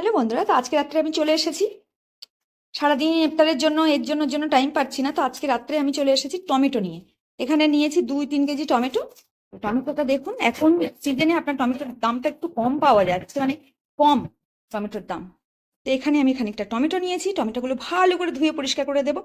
Hello বন্ধুরা, তো আজকে রাত্রে আমি চলে এসেছি। সারাদিন ইফতারের জন্য, এর জন্য জন্য টাইম পাচ্ছি না, তো আজকে রাত্রে আমি চলে এসেছি টমেটো নিয়ে। এখানে নিয়েছি দুই তিন কেজি টমেটো। টমেটোটা দেখুন, এখন সিজনে আপনার টমেটোর দামটা একটু কম পাওয়া যাচ্ছে মানে কম টমেটোর দাম। তো এখানে আমি খানিকটা টমেটো নিয়েছি, টমেটোগুলো ভালো করে ধুয়ে পরিষ্কার করে দেবো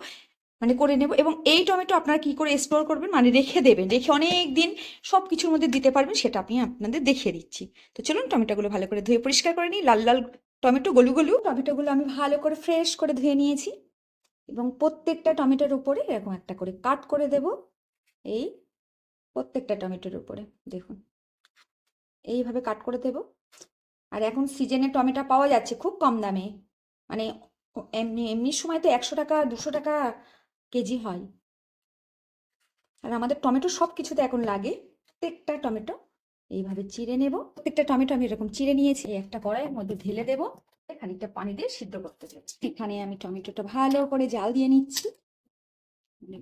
মানে করে নেব। এবং এই টমেটো আপনারা কি করে স্টোর করবেন মানে রেখে দেবেন, রেখে অনেক দিন সব কিছুর মধ্যে দিতে পারবেন, সেটা আমি আপনাদের দেখিয়ে দিচ্ছি। তো চলুন টমেটোগুলো ভালো করে ধুয়ে পরিষ্কার করে নিই, লাল লাল টমেটো গলু গলু, টমেটোগুলো আমি ভালো করে ফ্রেশ করে ধুয়ে নিয়েছি। এবং প্রত্যেকটা টমেটোর উপরে এরকম একটা করে কাট করে দেব। এই প্রত্যেকটা টমেটোর উপরে, দেখুন। এইভাবে কাট করে দেব। আর এখন সিজনে টমেটো পাওয়া যাচ্ছে খুব কম দামে। মানে এমনি এমনি সময় তো একশো টাকা, দুশো টাকা কেজি হয়। আর আমাদের টমেটো সব কিছুতে এখন লাগে প্রত্যেকটা টমেটো। এইভাবে চিড়ে নেব। প্রত্যেকটা টমেটো আমি এরকম চিড়ে নিয়েছি। একটা কড়াইয়ের মধ্যে ঢেলে দেব। খানিকটা পানি দিয়ে সিদ্ধ করতে চাচ্ছি এখানে আমি টমেটোটা ভালো করে জাল দিয়ে নিচ্ছি। মানে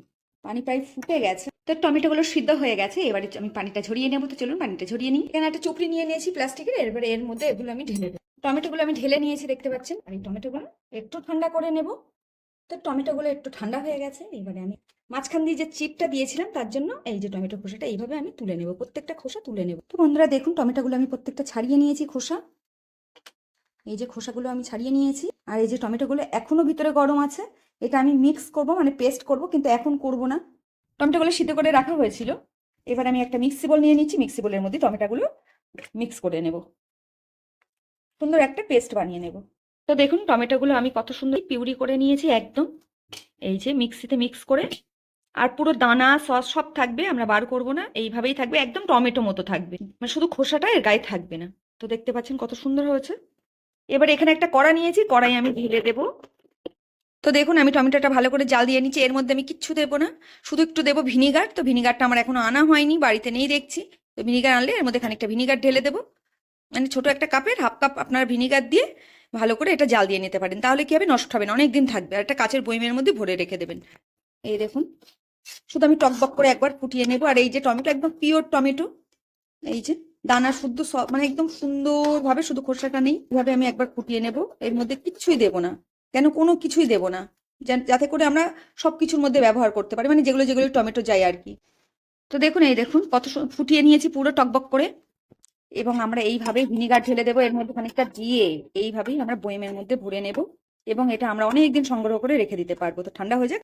পানি প্রায় ফুটে গেছে। তো টমেটোগুলো সিদ্ধ হয়ে গেছে। এবারে আমি পানিটা ঝরিয়ে নেব। তো চলুন পানিটা ঝরিয়ে নিই। এখানে একটা চুপড়ি নিয়ে নিয়েছি প্লাস্টিকের। এবারে এর মধ্যে এগুলো আমি ঢেলে দেবো। টমেটোগুলো আমি ঢেলে নিয়েছি, দেখতে পাচ্ছেন? আর এই টমেটোগুলো একটু ঠান্ডা করে নেব। তো টমেটোগুলো একটু ঠান্ডা হয়ে গেছে এবারে আমি মাঝখান দিয়ে যে চিপটা দিয়েছিলাম তার জন্য এই যে টমেটো খোসাটা এইভাবে আমি তুলে নেব, প্রত্যেকটা খোসা তুলে নেব। তো বন্ধুরা দেখুন টমেটোগুলো আমি প্রত্যেকটা ছাড়িয়ে নিয়েছি খোসা। এই যে খোসাগুলো আমি ছাড়িয়ে নিয়েছি, আর এই যে টমেটোগুলো এখনও ভিতরে গরম আছে, এটা আমি মিক্স করব মানে পেস্ট করব, কিন্তু এখন করব না। টমেটোগুলো সিদ্ধ করে রাখা হয়েছিল, এবার আমি একটা মিক্সি বল নিয়ে নিচ্ছি, মিক্সি বলের মধ্যে টমেটোগুলো মিক্স করে নেব। সুন্দর একটা পেস্ট বানিয়ে নেব। তো দেখুন, টমেটোগুলো আমি কত সুন্দর পিউরি করে নিয়েছি একদম। এই যে মিক্সিতে মিক্স করে। আর পুরো দানা, সস সব থাকবে, আমরা বার করব না। এইভাবেই থাকবে, একদম টমেটো মতো থাকবে। মানে শুধু খোসাটা এর গায়ে থাকবে না। তো দেখতে পাচ্ছেন কত সুন্দর হয়েছে। এবার এখানে একটা কড়া নিয়েছি, কড়াই আমি ঢেলে দেব। তো দেখুন, আমি টমেটোটা ভালো করে জাল দিয়ে নিচ্ছি, এর মধ্যে আমি কিচ্ছু দেবো না। শুধু একটু দেবো ভিনিগার। তো ভিনিগারটা আমার এখনও আনা হয়নি, বাড়িতে নেই দেখছি। তো ভিনিগার আনলে এর মধ্যে খানিকটা ভিনিগার ঢেলে দেবো। মানে ছোট একটা কাপের, হাফ কাপ আপনার ভিনিগার দিয়ে ভালো করে এটা জাল দিয়ে নিতে পারেন। তাহলে কি হবে? নষ্ট হবে না। অনেক দিন থাকবে। আর একটা কাচের বইমের মধ্যে ভরে রেখে দেবেন। এই দেখুন, শুধু আমি টকবক করে একবার ফুটিয়ে নেব। আর এই যে টমেটো, একদম পিওর টমেটো, এই যে দানা শুদ্ধ সব মানে একদম সুন্দরভাবে, শুধু খোসাটা নেই, এভাবে আমি একবার ফুটিয়ে নেব। এর মধ্যে কিচ্ছুই দেব না। কেন? কোনো কিছুই দেব না। যাতে করে আমরা সব কিছুর মধ্যে ব্যবহার করতে পারি। মানে যেগুলো যেগুলো টমেটো যায় আর কি। তো দেখুন, এই দেখুন, কত ফুটিয়ে নিয়েছি পুরো টকবক করে। এবং আমরা এইভাবে ভিনিগার ঢেলে দেবো, এর মধ্যে খানিকটা দিয়ে এইভাবেই আমরা বয়েমের মধ্যে ভরে নেব এবং এটা আমরা অনেকদিন সংগ্রহ করে রেখে দিতে পারব। তো ঠান্ডা হয়ে যাক।